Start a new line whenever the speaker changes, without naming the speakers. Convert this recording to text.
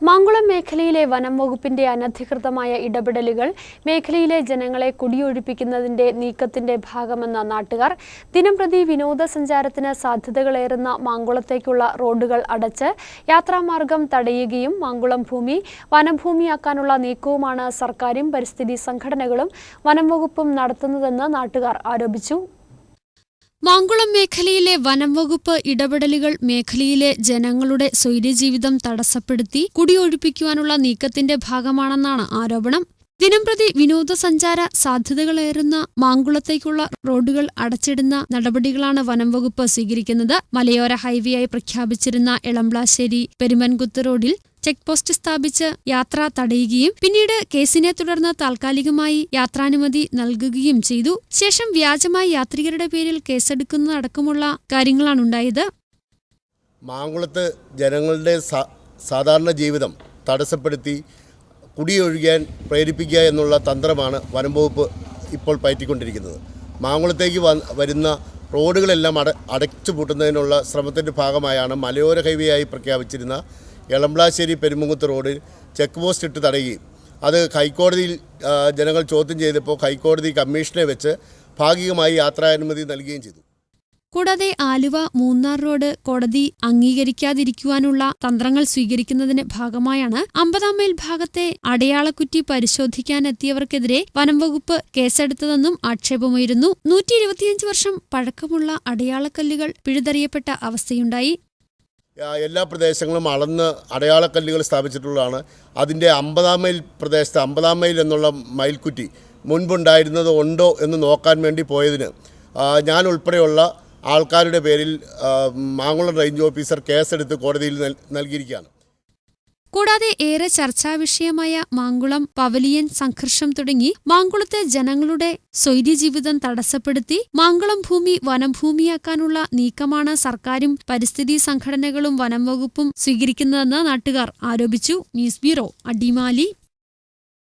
മാങ്കുളം മേഖലയിലെ വനം വകുപ്പിന്റെ അനധികൃതമായ ഇടപെടലുകൾ മേഖലയിലെ ജനങ്ങളെ കുടിയൊഴിപ്പിക്കുന്നതിന്റെ നീക്കത്തിന്റെ ഭാഗമെന്ന നാട്ടുകാർ ദിനംപ്രതി വിനോദസഞ്ചാരത്തിന് സാധ്യതകളേറുന്ന മാങ്കുളത്തേക്കുള്ള റോഡുകൾ അടച്ച് യാത്രാമാർഗം തടയുകയും മാങ്കുളം ഭൂമി വനഭൂമിയാക്കാനുള്ള നീക്കവുമാണ് സർക്കാരും പരിസ്ഥിതി സംഘടനകളും വനം വകുപ്പും നടത്തുന്നതെന്ന് നാട്ടുകാർ ആരോപിച്ചു. മാങ്കുളം മേഖലയിലെ വനം വകുപ്പ് ഇടപെടലുകൾ മേഖലയിലെ ജനങ്ങളുടെ സ്വൈര്യജീവിതം തടസ്സപ്പെടുത്തി കുടിയൊഴിപ്പിക്കുവാനുള്ള നീക്കത്തിന്റെ ഭാഗമാണെന്നാണ് ആരോപണം. ദിനംപ്രതി വിനോദസഞ്ചാര സാധ്യതകളേറുന്ന മാങ്കുളത്തേക്കുള്ള റോഡുകൾ അടച്ചിടുന്ന നടപടികളാണ് വനം വകുപ്പ് സ്വീകരിക്കുന്നത്. മലയോര ഹൈവേയായി പ്രഖ്യാപിച്ചിരുന്ന എളംബ്ലാശ്ശേരി പെരുമൻകുത്ത് റോഡിൽ ചെക്ക് പോസ്റ്റ് സ്ഥാപിച്ച് യാത്ര തടയുകയും പിന്നീട് കേസിനെ തുടർന്ന് താൽക്കാലികമായി യാത്രാനുമതി നൽകുകയും ചെയ്തു. ശേഷം വ്യാജമായി യാത്രികരുടെ പേരിൽ കേസെടുക്കുന്നതടക്കമുള്ള കാര്യങ്ങളാണ് ഉണ്ടായത്.
മാങ്കുളത്ത് ജനങ്ങളുടെ സാധാരണ ജീവിതം തടസ്സപ്പെടുത്തി കുടിയൊഴുകാൻ പ്രേരിപ്പിക്കുക എന്നുള്ള തന്ത്രമാണ് വനംവകുപ്പ് ഇപ്പോൾ പയറ്റിക്കൊണ്ടിരിക്കുന്നത്. മാങ്കുളത്തേക്ക് വരുന്ന റോഡുകളെല്ലാം അട അടച്ചു പൂട്ടുന്നതിനുള്ള ശ്രമത്തിന്റെ ഭാഗമായാണ് മലയോര ഹൈവേ ആയി പ്രഖ്യാപിച്ചിരുന്ന എളംബ്ലാശ്ശേരി പെരുമുങ്ങത്ത് റോഡിൽ ചെക്ക് പോസ്റ്റ് ഇട്ട് തടയുകയും അത് ഹൈക്കോടതിയിൽ ജനങ്ങൾ ചോദ്യം ചെയ്തപ്പോൾ ഹൈക്കോടതി കമ്മീഷനെ വെച്ച് ഭാഗികമായി യാത്രാനുമതി നൽകുകയും ചെയ്തു.
കൂടാതെ ആലുവ മൂന്നാർ റോഡ് കോടതി അംഗീകരിക്കാതിരിക്കുവാനുള്ള തന്ത്രങ്ങൾ സ്വീകരിക്കുന്നതിന് ഭാഗമായാണ് അമ്പതാം മൈൽ ഭാഗത്തെ അടയാളക്കുറ്റി പരിശോധിക്കാനെത്തിയവർക്കെതിരെ വനം വകുപ്പ് കേസെടുത്തതെന്നും ആക്ഷേപമുയരുന്നു. നൂറ്റി വർഷം പഴക്കമുള്ള അടയാളക്കല്ലുകൾ പിഴുതെറിയപ്പെട്ട അവസ്ഥയുണ്ടായി.
എല്ലാ പ്രദേശങ്ങളും അളന്ന് അടയാളക്കല്ലുകൾ സ്ഥാപിച്ചിട്ടുള്ളതാണ്. അതിന്റെ അമ്പതാം മൈൽ പ്രദേശത്ത് അമ്പതാം മൈൽ എന്നുള്ള മൈൽക്കുറ്റി മുൻപുണ്ടായിരുന്നത് ഉണ്ടോ എന്ന് നോക്കാൻ വേണ്ടി പോയതിന് ഞാൻ ഉൾപ്പെടെയുള്ള ആൾക്കാരുടെ പേരിൽ മാങ്ങുളം റേഞ്ച് ഓഫീസർ കേസെടുത്ത് കോടതിയിൽ നൽ- നൽകിയിരിക്കുകയാണ്.
കൂടാതെ ഏറെ ചർച്ചാ വിഷയമായ മാങ്കുളം പവലിയൻ സംഘർഷം തുടങ്ങി മാങ്കുളത്തെ ജനങ്ങളുടെ സ്വൈര്യജീവിതം തടസ്സപ്പെടുത്തി മാങ്കുളം ഭൂമി വനംഭൂമിയാക്കാനുള്ള നീക്കമാണ് സർക്കാരും പരിസ്ഥിതി സംഘടനകളും വനം വകുപ്പും സ്വീകരിക്കുന്നതെന്ന് നാട്ടുകാർ ആരോപിച്ചു. News bureau Adimali.